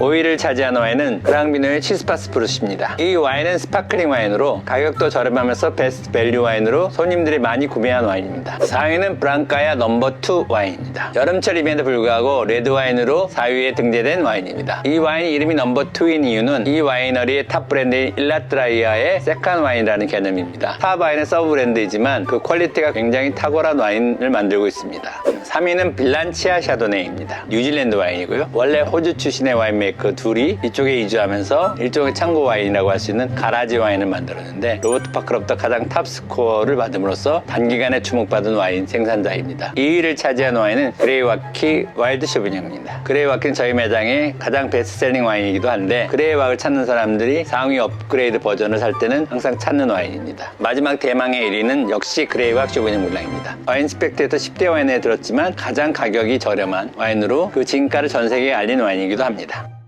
5위를 차지하는 와인은 그랑비노의 치스파스 프루시입니다. 이 와인은 스파클링 와인으로 가격도 저렴하면서 베스트 밸류 와인으로 손님들이 많이 구매한 와인입니다. 4위는 브랑카야 넘버 2 와인입니다. 여름철 이벤트 불구하고 레드 와인으로 4위에 등재된 와인입니다. 이 와인 이름이 넘버 2인 이유는 이 와이너리의 탑 브랜드인 일라트라이아의 세컨 와인이라는 개념입니다. 탑 와인은 서브 브랜드이지만 그 퀄리티가 굉장히 탁월한 와인을 만들고 있습니다. 3위는 빌란치아 샤도네입니다. 뉴질랜드 와인이고요. 원래 호주 출신의 와인메이커 둘이 이쪽에 이주하면서 일종의 창고 와인이라고 할 수 있는 가라지 와인을 만들었는데 로버트 파크로부터 가장 탑 스코어를 받음으로써 단기간에 주목받은 와인 생산자입니다. 2위를 차지한 와인은 그레이와키 와일드 쇼비뇽입니다. 그레이와키는 저희 매장의 가장 베스트셀링 와인이기도 한데 그레이와를 찾는 사람들이 상위 업그레이드 버전을 살 때는 항상 찾는 와인입니다. 마지막 대망의 1위는 역시 그레이와 쇼비뇽 블랑입니다. 와인 스펙트에서 10대 와인에 들었지 만 가장 가격이 저렴한 와인으로 그 진가를 전 세계에 알린 와인이기도 합니다.